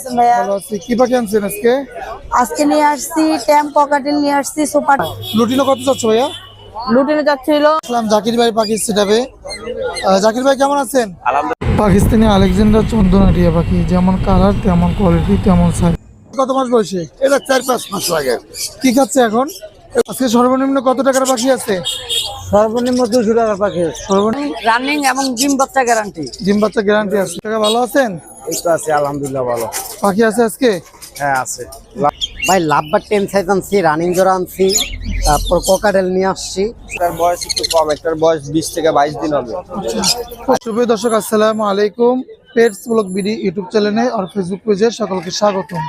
আছেন ভাইয়া। ভালো আছি। কি পাখি আনছেন আজকে? আজকে নিয়ে আসছি ট্যাম ককাটেল নিয়ে আসছি সুপার। লুটিনো কত চাচ্ছ ভাইয়া? লুটিনে যাচ্ছিল আসলাম জাকির ভাই পাখি সেটাবে জাকির ভাই কেমন আছেন? পাকিস্তানি আলেকজান্ডার চন্দনাটিয়া পাখি যেমন কালার তেমন কোয়ালিটি তেমন সাইজ কত মাস বয়সে? এটা চার পাঁচ মাস লাগে কি খাচ্ছে এখন? আজকে সর্বনিম্ন কত টাকার পাখি আছে? সর্বনিম্ন দুশো টাকার পাখি সর্বনিম্ন রানিং এবং ডিম বাচ্চা গ্যারান্টি ডিম বাচ্চা গ্যারান্টি আছে। টাকা ভালো আছেন? এই তো আছে আলহামদুলিল্লাহ ভালো। পাখি আছে আজকে? হ্যাঁ আছে। ভাই লাভবার টেন সাইজ আনছি রানিং জোড়া আনছি তারপর কোকাডেল নিয়ে আসছি। তার বয়স একটু কম একটার বয়স বিশ থেকে বাইশ দিন হবে। সুপ্রিয় দর্শক আসসালামু আলাইকুম। পেটস ব্লগ বিডি ইউটিউব চ্যানেলে আর ফেসবুক পেজে সকলকে স্বাগতম।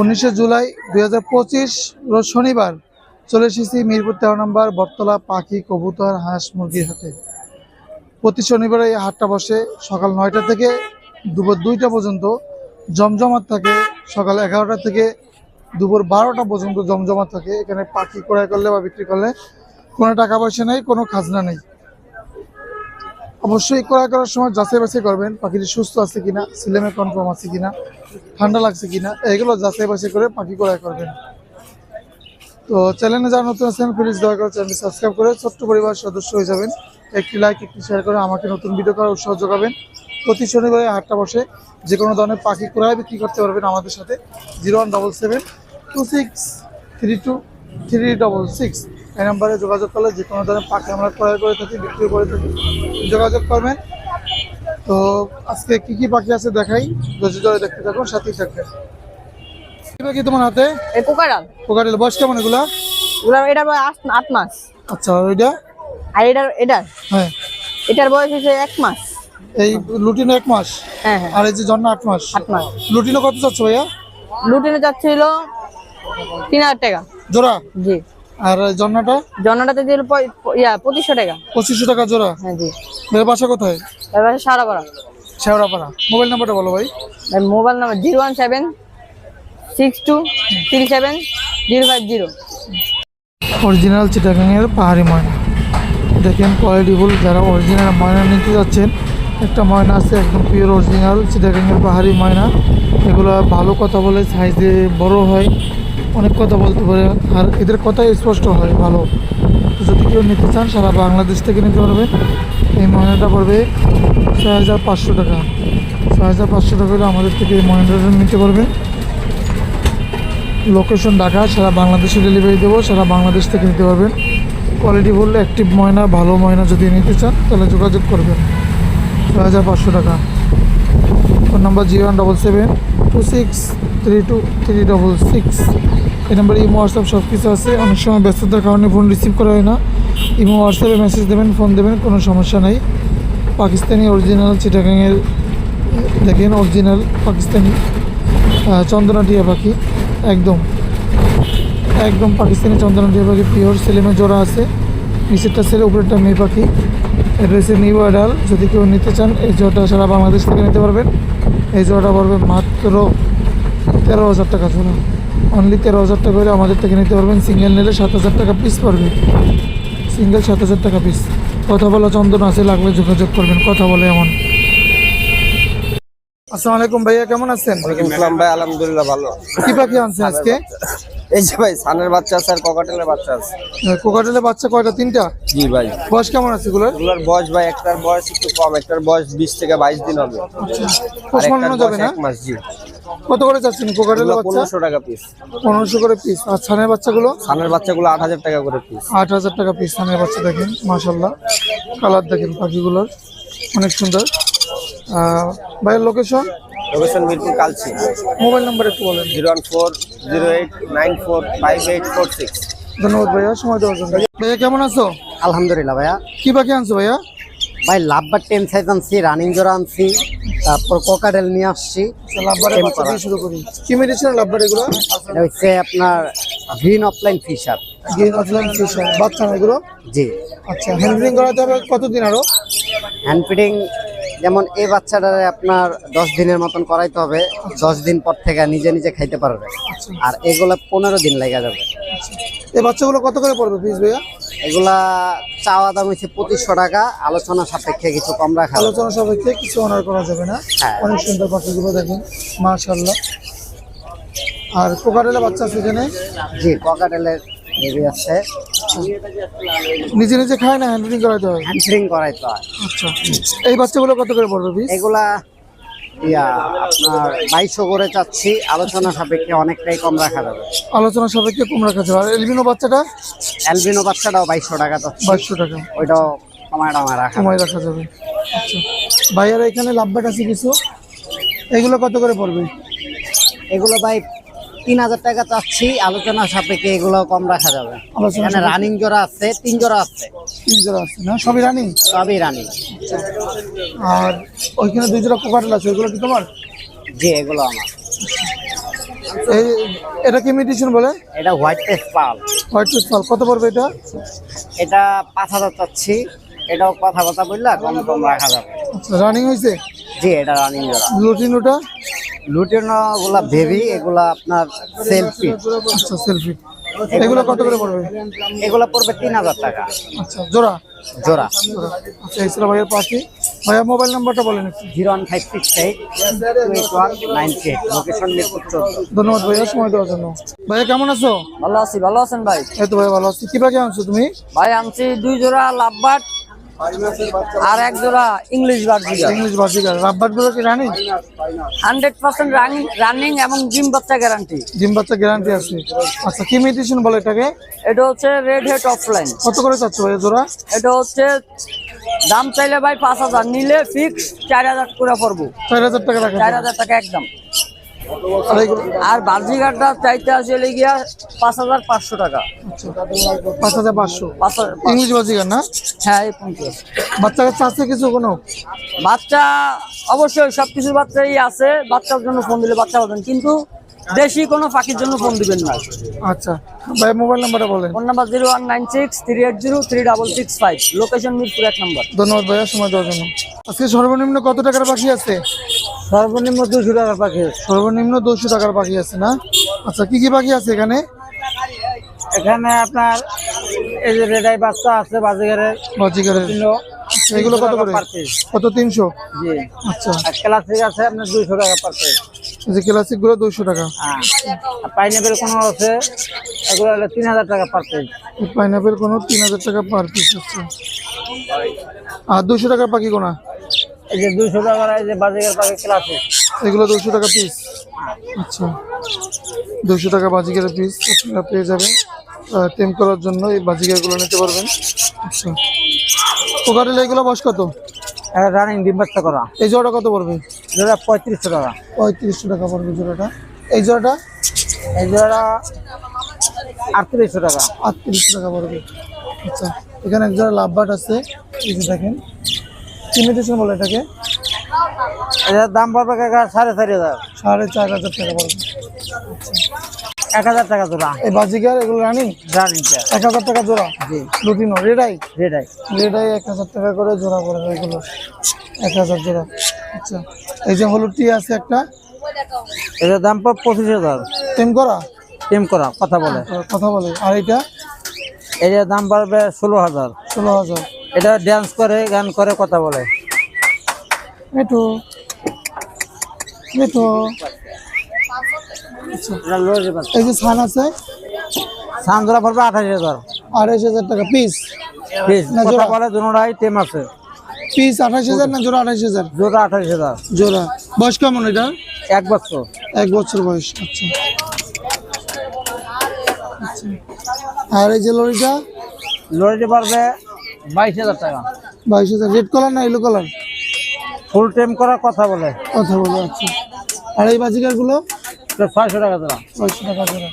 উনিশে জুলাই দুই হাজার পঁচিশ রোজ শনিবার চলে এসেছি মিরপুর তেরো নম্বর বটতলা পাখি কবুতর হাঁস মুরগির হাটে। প্রতি শনিবারে এই হাটটা বসে সকাল নয়টা থেকে দুপুর দুইটা পর্যন্ত জমজমাট থাকে, সকাল এগারোটা থেকে দুপুর বারোটা পর্যন্ত জমজমাট থাকে। এখানে পাখি ক্রয় করলে বা বিক্রি করলে কোনো টাকা পয়সা নেই, কোনো খাজনা নেই। অবশ্যই ক্রয় করার সময় যাচাই বাছাই করবেন, পাখিটি সুস্থ আছে কিনা, সিলেমে কনফার্ম আছে কিনা, ঠান্ডা লাগছে কিনা, এগুলো যাচাই বাছাই করে পাখি ক্রয় করবেন। তো চ্যানেলে যারা নতুন আছেন প্লিজ দয়া করে চ্যানেল সাবস্ক্রাইব করে ছোট্ট পরিবার সদস্য হয়ে যাবেন। একটি লাইক একটি শেয়ার করে আমাকে নতুন ভিডিও করার উৎসাহ যোগাবেন। প্রতি শনিবারে হাটটা বসে যে কোনো ধরনের পাখি ক্রয় বিক্রি করতে পারবেন আমাদের সাথে। Zero one double seven two six three two three double six এই নাম্বারে যোগাযোগ করলে যে কোনো ধরনের পাখি আমরা ক্রয় করে থাকি বিক্রি করে থাকি যোগাযোগ করবেন। তো আজকে কি কি পাখি আছে দেখাই ধৈর্য ধরে দেখতে থাকুন সাথেই থাকবেন। কি পাখি তোমার হাতে? কোকারাল। পোকাটেল বয়স কেমন এগুলা? বয়স আট- মাস। আচ্ছা ওইটা আর এটার এটার। হ্যাঁ। এটার বয়স হচ্ছে এক মাস। এই লুটিনো এক মাস? হ্যাঁ হ্যাঁ। আর এই যে জন্ম আট মাস? আট মাস। লুটিনো কত চাচ্ছ ভাইয়া? লুটিনে যাচ্ছিল তিন হাজার টাকা। জোড়া? জি। আর জন্নাটা? জন্মটাতে দিল ইয়া পঁচিশশো টাকা। পঁচিশশো টাকা জোড়া? হ্যাঁ জি। এর বাসা কোথায়? তারপরে সারা করা শেওড়াপাড়া। মোবাইল নাম্বারটা বলো ভাই। Mobile number zero one seven six two three seven zero five zero. Original চিটাগাংয়ের পাহাড়ি ময়না। দেখেন কোয়ালিটিফুল যারা অরিজিনাল ময়না নিতে যাচ্ছেন একটা ময়না আছে, একদম পিওর অরিজিনাল চিটাগাংয়ের পাহাড়ি ময়না। এগুলো ভালো কথা বলে সাইজে বড় হয়, অনেক কথা বলতে পারে। আর এদের কথা স্পষ্ট হয়, ভালো। যদি কেউ নিতে চান, সারা বাংলাদেশ থেকে নিতে পারবে। এই ময়নাটা পড়বে ছয় হাজার পাঁচশো টাকা। ছয় হাজার পাঁচশো টাকা হলে আমাদের থেকে এই ময়নাটা নিতে পারবে। লোকেশন ঢাকা, সারা বাংলাদেশে ডেলিভারি দেবো, সারা বাংলাদেশ থেকে নিতে পারবেন। কোয়ালিটি বললে অ্যাক্টিভ ময়না, ভালো ময়না যদি নিতে চান, তাহলে যোগাযোগ করবেন। দু হাজার পাঁচশো টাকা। Phone number zero one double seven two six three two three double six. এই নাম্বারে ইমো, হোয়াটসঅ্যাপ সব কিছু আছে। অনেক সময় ব্যস্ততার কারণে ফোন রিসিভ করা হয় না। ইমো, হোয়াটসঅ্যাপে মেসেজ দেবেন, ফোন দেবেন, কোনো সমস্যা নেই। পাকিস্তানি অরিজিনাল চিটাগাংয়ের, দেখেন, অরিজিনাল পাকিস্তানি চন্দনা টিয়া পাখি। একদম একদম পাকিস্তানি চন্দনা টিয়া পাখি, পিওর সেলেমে জোড়া আছে। নিচেরটা ছেলে, উপরেরটা মেয়ে পাখি। এটা হচ্ছে নিউ অ্যাডাল যদি কেউ নিতে চান এই জোড়াটা সারা বাংলাদেশ থেকে নিতে পারবেন। এই জোড়াটা পড়বে মাত্র তেরো হাজার টাকা জোড়া। অনলি তেরো হাজার টাকা করে আমাদের থেকে নিতে পারবেন। সিঙ্গেল নিলে সাত হাজার টাকা পিস পড়বে। সিঙ্গেল সাত হাজার টাকা পিস কথা বলা চন্দন আছে লাগলে যোগাযোগ করবেন কথা বলে এমন। আসসালামু আলাইকুম ভাইয়া কেমন আছেন? ভাই আলহামদুলিল্লাহ ভালো। কি পাখি আনছেন আজকে? এই যে ভাই সানের বাচ্চা আছে আর ককাটেলের বাচ্চা আছে। কোকাটেলের বাচ্চা কয়টা? তিনটা? জি ভাই। বয়স কেমন আছে এগুলোর? এগুলোর বয়স ভাই একটার বয়স একটু কম একটার বয়স বিশ থেকে বাইশ দিন হবে। আর একটার মানানো যাবে বয়স না? এক মাস জি। কত করে চাচ্ছেন কোকাটেলের বাচ্চা? পনেরোশো টাকা পিস পনেরোশো করে পিস আর ছানের বাচ্চাগুলো? সানের বাচ্চাগুলো আট হাজার টাকা করে পিস আট হাজার টাকা পিস ছানের বাচ্চা দেখেন মাশাল্লাহ কালার দেখেন পাখিগুলোর। অনেক সুন্দর। আহ, ভাইয়ের location location Mirpur Kalshi. Mobile number একটু বলেন। Zero one four zero eight nine four five eight four six. ধন্যবাদ ভাইয়া সময় দেওয়ার জন্য। ভাইয়া কেমন আছো? আলহামদুলিল্লাহ ভাইয়া। কি পাখি আনছো ভাইয়া? ভাই লাভবার টেন সাইজ আনছি রানিং জোড়া আনছি তারপর কোকাডেল নিয়ে আসছি লাভবারের বাচ্চা দিয়ে শুরু করি। কি মেডিসিন লাভবার এগুলো? হচ্ছে আপনার green opaline Fischer green opaline fish বাচ্চা এগুলো? জি। আচ্ছা হ্যান্ডলিং করাতে হবে কতদিন আরও? হ্যান্ড ফিডিং যেমন এই বাচ্চাটারে আপনার দশ দিনের মতন করাইতে হবে দশ দিন পর থেকে নিজে নিজে খাইতে পারবে। আর এগুলা পনেরো দিন লেগে যাবে। এই বাচ্চাগুলো কত করে পড়বে পিস ভাইয়া? এগুলা চাওয়া দাম হচ্ছে পঁচিশশো টাকা আলোচনা সাপেক্ষে কিছু কম রাখা আলোচনা সাপেক্ষে কিছু অনার করা যাবে না? হ্যাঁ। অনেক সুন্দর পাখিগুলো দেখেন মাশাল্লাহ আর কোকাটেলের বাচ্চা আছে এখানে? জি ককাটেলের বেবি আছে। নিজে নিজে খায় না? হ্যান্ডলিং করাতে হয়? হ্যান্ড্রিং করাইতে হয়। আচ্ছা। এই বাচ্চাগুলো কত করে পড়বে পিস এগুলা ইয়া আপনার বাইশশো করে চাচ্ছি। আলোচনা সাপেক্ষে অনেকটাই কম রাখা যাবে। আলোচনা সাপেক্ষে কম রাখা যাবে। আর এলবিনো বাচ্চাটা? অ্যালবিনো বাচ্চাটাও বাইশশো টাকা চাচ্ছি। বাইশশো টাকা। ওইটাও কমায় টমায় রাখা যাবে। রাখা যাবে। আচ্ছা। ভাইয়ারা এখানে লাভবাট আছে কিছু? এগুলো কত করে পড়বে? এগুলো ভাই তিন হাজার টাকা চাচ্ছি আলোচনা সাপেক্ষে এগুলো কম রাখা যাবে। এখানে রানিং জোড়া আছে তিন জোড়া আছে। তিন জোড়া আছে না? সবই রানিং সবই রানিং আর ওইখানে দুই জোড়া কোকারেল আছে ওইগুলো কি তোমার? জি এগুলো আমার। এটা কি মিউটেশন বলে? এটা হোয়াইট টেস্ট পাল হোয়াইট টেস্ট পাল কত পড়বে এটা? এটা পাঁচ হাজার চাচ্ছি এটাও কথা কথা বললা কম কম রাখা যাবে। আচ্ছা রানিং হয়েছে জি এটা রানিং জোড়া। লুটেনো গুলা বেবি এগুলা আপনার সেলফি আচ্ছা সেলফি এগুলো কত করে পড়বে? এগুলা পড়বে তিন হাজার টাকা। আচ্ছা জোড়া? জোড়া। আচ্ছা এই ভাইয়ের পাখি। ভাইয়া মোবাইল নাম্বারটা বলেন zero one five six eight eight one nine location Mirpur ধন্যবাদ ভাইয়া সময় দেওয়ার জন্য। ভাইয়া কেমন আছো? ভালো আছি ভালো আছেন ভাই? এই তো ভাই ভালো আছি। কি পাখি আনছো তুমি? ভাই আনছি দুই জোড়া লাভবাট আর এক জোড়া ইংলিশ বার্ড ইংলিশ বাজিকার রাব্বারগুলো কি রানি হান্ড্রেড পার্সেন্ট রানিং রানিং এবং ডিম বাচ্চা গ্যারান্টি ডিম বাচ্চা গ্যারান্টি আছে। আচ্ছা কি মেডিসিন বলে এটাকে? এটা হচ্ছে রেড হেড অফলাইন কত করে চাচ্ছ ভাইয়া জোড়া? এটা হচ্ছে দাম চাইলে ভাই পাঁচ হাজার নিলে ফিক্স চার হাজার করে পড়ব। চার হাজার টাকা চার হাজার টাকা একদম। আর এগুলো আর বাজিঘাটটা চাইতে আসলে গিয়া পাঁচ হাজার পাঁচশো টাকা। পাঁচ হাজার পাঁচশো? ইংলিশ বাজিকার না? হ্যাঁ এই পঞ্চাশ। বাচ্চা কাচ্চা আছে কিছু কোনো? বাচ্চা অবশ্যই সব সবকিছু বাচ্চাই আছে বাচ্চার জন্য ফোন দিলে বাচ্চা পাবেন কিন্তু দেশি কোনো পাখির জন্য ফোন দিবেন না। আচ্ছা। ভাই মোবাইল নাম্বারটা বলেন। Phone number zero one nine six three eight zero three double six five location Mirpur এক নাম্বার। ধন্যবাদ ভাইয়া সময় দেওয়ার জন্য। আজকে সর্বনিম্ন কত টাকার পাখি আছে? সর্বনিম্ন দুশো টাকার পাখি সর্বনিম্ন দুশো টাকার পাখি আছে না? আচ্ছা কি কি পাখি আছে এখানে? এখানে আপনার এই যে রেডাই বাচ্চা আছে বাজারের বাজিকারের এগুলো কত করে? কত তিনশো? জি। আচ্ছা। আর ক্লাসিক আছে আপনার দুইশো টাকা পার পিস যে ক্লাসিকগুলো দুশো টাকা। হ্যাঁ। পাইনাপেল কোনো আছে? এগুলো হলো তিন হাজার টাকা পার পিস পাইনাপেল কোনো তিন হাজার টাকা পার পিস আছে আর দুশো টাকার পাখি কোনা এই যে দুইশো টাকার এই যে বাজারের পাখি ক্লাসিক এগুলো দুশো টাকা পিস আচ্ছা। দুশো টাকা বাজিকার পিস আপনারা পেয়ে যাবেন। টেম করার জন্য এই বাজিকারগুলো নিতে পারবেন। আচ্ছা। পোকারেল এগুলো বয়স কত? রানিং ডিম বাচ্চা করা। এই জোড়াটা কত পড়বে? যেটা পঁয়ত্রিশশো টাকা। পঁয়ত্রিশশো টাকা পড়বে জোড়াটা। এই জোড়াটা? এই জোড়া আটত্রিশশো টাকা। আটত্রিশশো টাকা পড়বে। আচ্ছা। এখানে এক জোড়া লাভবাট আছে। এই যে দেখেন। ইমিটেশন বলে এটাকে। এটার দাম পড়বে কাকা সাড়ে চারি হাজার। সাড়ে চার হাজার টাকা পড়বে। এক হাজার টাকা জোড়া। এই বাজিকার এগুলো রানি রানিংটা এক হাজার টাকা জোড়া? জি। Lutino red eye? যেটাই রেডাই এক হাজার টাকা করে জোড়া পড়বে এগুলো। এক হাজার জোড়া। আচ্ছা এই যে হলুদ টি আছে একটা? এটার দাম পড়বে পঁচিশ হাজার। টেম করা? টিম করা কথা বলে। কথা বলে। আর এটা এটার দাম পড়বে ষোলো হাজার। ষোলো হাজার। এটা ড্যান্স করে গান করে কথা বলে। এটা। এই যে ছান আছে? পড়বে আঠাশ হাজার। হাজার টাকা পিস পিস না, কথা জোড়া? বলে দুটাই টিম আছে। পিস আঠাশ হাজার না জোড়া আঠাশ হাজার? জোড়া আঠাশ হাজার। জোড়া। বয়স কেমন এটা? এক বছর। এক বছর বয়স আচ্ছা। আচ্ছা। আর এই যে লরিটা? লরিটি পারবে বাইশ হাজার টাকা। বাইশ হাজার। রেড কালার না ইলো কালার ফুল টাইম করা কথা বলে। কথা বলে আচ্ছা। আর এই ছয়শো টাকা জোড়া। ছয়শো টাকা জোড়া।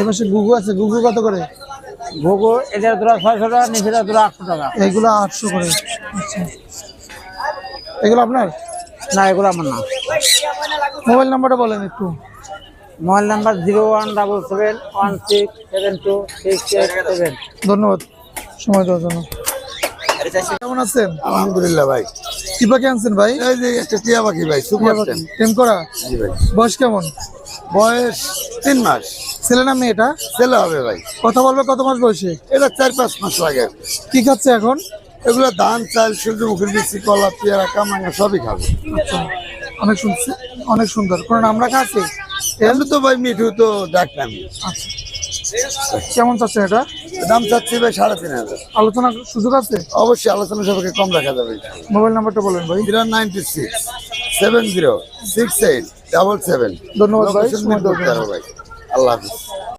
এবার গুগু আছে গুগু কত করে? ভোগো এটার জোড়া ছয়শো টাকা আটশো টাকা। এইগুলো আটশো করে। আচ্ছা। এগুলো আপনার? না এগুলো আমার না। মোবাইল নাম্বারটা বলেন একটু। Mobile number zero one double seven one six seven two six eight seven. ধন্যবাদ। সময় দেওয়ার জন্য। কেমন আছেন? আলহামদুলিল্লাহ ভাই। কি পাখি আনছেন ভাই? এই যে একটা টিয়া পাখি ভাই সুপার টেন। টেম করা? জি ভাই। বয়স কেমন? বয়স তিন মাস। ছেলে না মেয়েটা ছেলে হবে ভাই। কথা বলবে কত মাস বয়সে? এটা চার পাঁচ মাস লাগে কি খাচ্ছে এখন? এগুলো ধান চাল সূর্যমুখীর বিচি কলা পেয়ারা কামাঙ্গা সবই খাবে। আচ্ছা। অনেক শুনছি অনেক সুন্দর। কোনো নাম রাখা আছে? এমনি তো ভাই মিঠু তো ডাকতাম কেমন চাচ্ছেন এটা? দাম চাচ্ছি ভাই সাড়ে তিন হাজার। আলোচনা সুযোগ আছে? অবশ্যই আলোচনা সবাইকে কম রাখা যাবে। মোবাইল নাম্বারটা বলেন ভাই। Zero ninety six seven zero six eight double seven. ধন্যবাদ ভাই, আল্লাহ হাফিজ।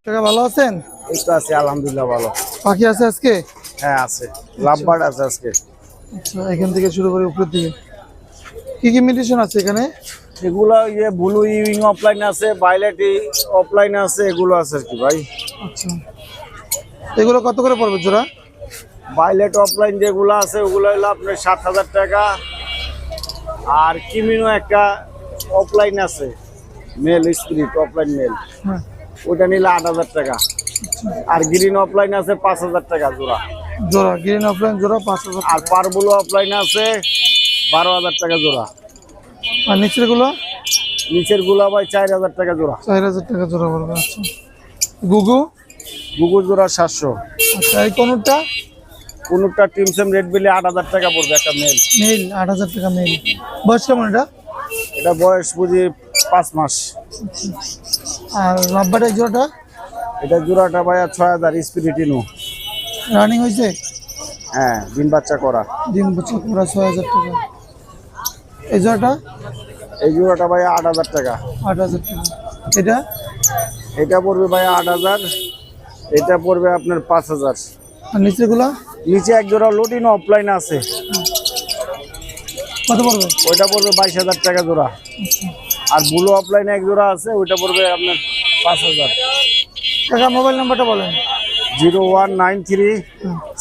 কাকা ভালো আছেন? এই তো আছে আলহামদুলিল্লাহ ভালো। পাখি আছে আজকে? হ্যাঁ আছে। লাভবার্ড আছে আজকে। আচ্ছা এখান থেকে শুরু করে উপরের দিকে। কি কি মেডিসিন আছে এখানে? এগুলো ইয়ে ব্লু ইউইং অফলাইন আছে ভাইলেট অফলাইন আছে এগুলো আছে আর কি ভাই। আচ্ছা। এগুলো কত করে পড়বে জোড়া? ভাইলেট অফলাইন যেগুলো আছে ওগুলো হলো আপনার সাত হাজার টাকা। আর কিমিনো একটা অফলাইন আছে মেল স্পিরিট অফলাইন মেল ওটা নিলে আট হাজার টাকা। আর গ্রিন অফলাইন আছে পাঁচ হাজার টাকা জোড়া। জোড়া গ্রিন অফলাইন জোড়া পাঁচ হাজার আর পারবুলো অফলাইন আছে বারো হাজার টাকা জোড়া। আর নিচেরগুলো নিচেরগুলা ভাই চার হাজার টাকা জোড়া। চার হাজার টাকা জোড়া পড়বে আচ্ছা গুগু? গুগুর জোড়া সাতশো। আচ্ছা এই কোনটা কোনটা টিমসেম রেড বিলে আট হাজার টাকা পড়বে একটা মেল। মেল আট হাজার টাকা মেল। বয়স কেমন এটা? এটা বয়স বুঝি পাঁচ মাস। আর লাভবাটা জোড়াটা? এটা জোড়াটা ভাইয়া ছয় হাজার স্পিরিটিনো রানিং হয়েছে? হ্যাঁ দিন বাচ্চা করা। দিন বছর পুরা ছয় হাজার টাকা। এই জোড়াটা? এই জোড়াটা ভাইয়া আট হাজার টাকা। আট হাজার টাকা। এটা? এটা পড়বে ভাইয়া আট হাজার। এটা পড়বে আপনার পাঁচ হাজার। আর নিচেরগুলা নিচে এক জোড়া লোটিনো অফলাইন আছে। কত পড়বে? ওইটা পড়বে বাইশ হাজার টাকা জোড়া। আর ব্লু অফলাইনে এক জোড়া আছে ওইটা পড়বে আপনার পাঁচ হাজার। কাকা মোবাইল নাম্বারটা বলেন। Zero one nine three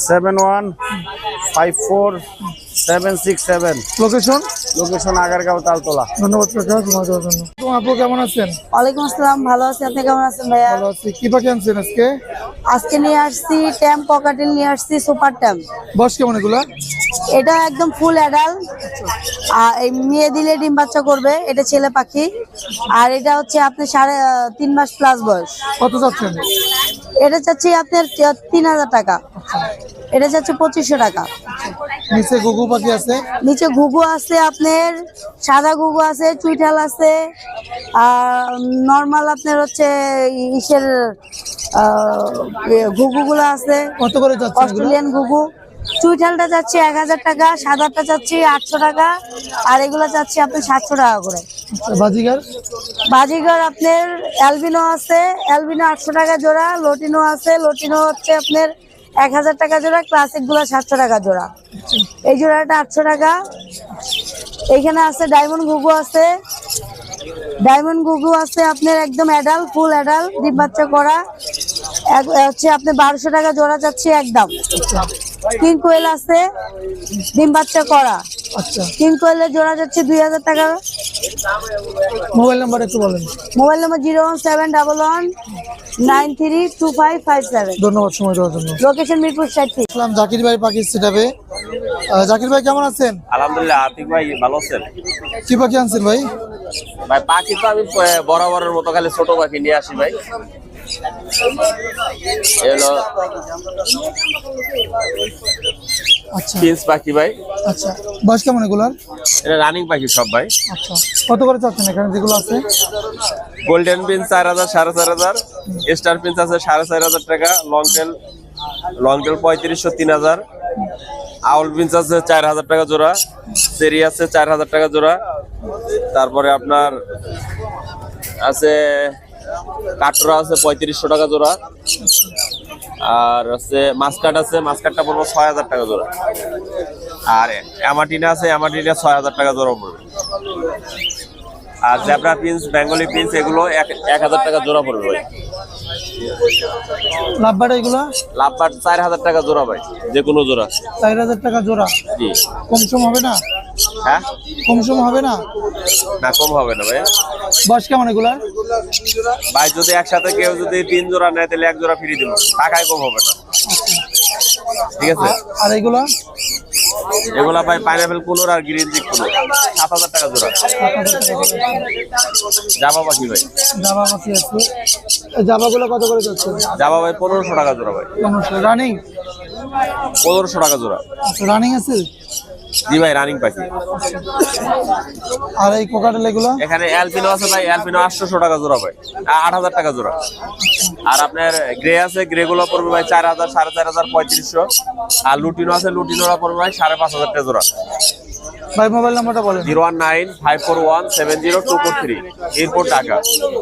seven one five four seven six seven. Location location Agargaon Taltala. ধন্যবাদ কাকা সময় দেওয়ার জন্য তোমার আপু কেমন আছেন? ওয়ালাইকুম আসসালাম ভালো আছি। আপনি কেমন আছেন ভাইয়া? ভালো আছি। কি পাখি আনছেন আজকে? আজকে নিয়ে আসছি ককাটেল নিয়ে আসছি সুপার ট্যাম্প বয়স কেমন এগুলা? এটা একদম ফুল অ্যাডাল আর এই মেয়ে দিলে ডিম বাচ্চা করবে এটা ছেলে পাখি। আর এটা হচ্ছে আপনি সাড়ে তিন মাস প্লাস বয়স। কত যাচ্ছেন এটা চাচ্ছি আপনার তিন হাজার টাকা। এটা চাচ্ছি পঁচিশশো টাকা। নিচে গুগু পাখি আছে? নিচে ঘুঘু আছে আপনার সাদা ঘুঘু আছে চুইঠাল আছে আর নর্মাল আপনার হচ্ছে ইসের ঘুঘুগুলো আছে। কত করে? অস্ট্রেলিয়ান ঘুঘু। চুইঠালটা যাচ্ছে এক হাজার টাকা সাদাটা চাচ্ছি আটশো টাকা আর এগুলো চাচ্ছি আপনার সাতশো টাকা করে। আচ্ছা, বাজিগার? আপনার অ্যালবিনো আছে অ্যালবিনো আটশো টাকা জোড়া লটিনো আছে লটিনো হচ্ছে আপনার এক হাজার টাকা জোড়া ক্লাসিকগুলো সাতশো টাকা জোড়া। এই জোড়াটা আটশো টাকা। এইখানে আছে ডায়মন্ড ঘুঘু আছে। ডায়মন্ড ঘুঘু আছে আপনার একদম অ্যাডাল ফুল অ্যাডাল ডিম বাচ্চা করা। হচ্ছে আপনি বারোশো টাকা জোড়া যাচ্ছে একদম। কিং কোয়েল আছে ডিম বাচ্চা করা। আচ্ছা। কিং কোয়েলের জোড়া যাচ্ছে দুই হাজার টাকা। মোবাইল নাম্বার একটু বলেন। Mobile number zero one seven double one nine three two five five seven. ধন্যবাদ সময় দেওয়ার জন্য। লোকেশন মিরপুর সাইড আসলাম জাকির ভাই পাখি সেটাবে জাকির ভাই কেমন আছেন? আলহামদুলিল্লাহ আতিক ভাই ভালো আছেন? কি পাখি আনছেন ভাই? ভাই পাখি তো আমি বরাবরের মতো খালি ছোট পাখি নিয়ে আসি ভাই। এলো আচ্ছা। পাখি ভাই। আচ্ছা বয়স কেমন এগুলার? এটা রানিং পাখি সব ভাই। আচ্ছা কত করে চাচ্ছেন এখানে যেগুলো আছে? গোল্ডেন চার হাজার সাড়ে চার হাজার। স্টার পিন্স আছে সাড়ে চার হাজার টাকা লং টেল লং টেল পঁয়ত্রিশশো তিন হাজার। আউল পিন্স আছে চার হাজার টাকা জোড়া। সেরি আছে চার হাজার টাকা জোড়া। তারপরে আপনার আছে কাটরা আছে পঁয়ত্রিশশো টাকা জোড়া। আর আছে মাসকাট আছে মাসকাটটা পড়ব ছয় হাজার টাকা জোড়া। আর অ্যামাটিনা আছে অ্যামাটিনা ছয় হাজার টাকা জোড়া পড়বে। আর জেব্রা পিন্স বেঙ্গলি পিন্স এগুলো এক হাজার টাকা জোড়া পড়বে ভাই। লাভবাটা এগুলো? লাভবার চার হাজার টাকা জোড়া ভাই যে কোনো জোড়া। চার হাজার টাকা জোড়া? জি। কম সম হবে না? হ্যাঁ? কম সম হবে না? না কম হবে না ভাই বয়স কেমন এগুলার? ভাই যদি একসাথে কেউ যদি তিন জোড়া নেয় তাহলে এক জোড়া ফ্রি দিব। টাকায় কম হবে না। ঠিক আছে? আর এগুলা? এগুলা ভাই পাইনাপেল কুলোর আর গ্রিন চিক কুলোর সাত হাজার টাকা জোড়া। জাবা পাখি ভাই। জামা মাছি আছে। এই জামাগুলো কত করে যাচ্ছে? জাবা ভাই পনেরোশো টাকা জোড়া ভাই। রানিং পনেরোশো টাকা জোড়া। রানিং আছে? জি ভাই রানিং পাখি আর এই কোকাটেল এগুলো? এখানে অ্যালপিনো আছে ভাই অ্যালপিনো আটশোশো টাকা জোড়া ভাই আ- আট হাজার টাকা জোড়া। আর আপনার গ্রে আছে গ্রে গুলো পড়বে ভাই চার হাজার সাড়ে চার হাজার পঁয়ত্রিশশো। আর লুটিনো আছে লুটিনোরা পড়বে ভাই সাড়ে পাঁচ হাজার টাকা জোড়া। ভাই মোবাইল নাম্বারটা বলেন। Zero one nine five four one seven zero two four three এরপর ঢাকা।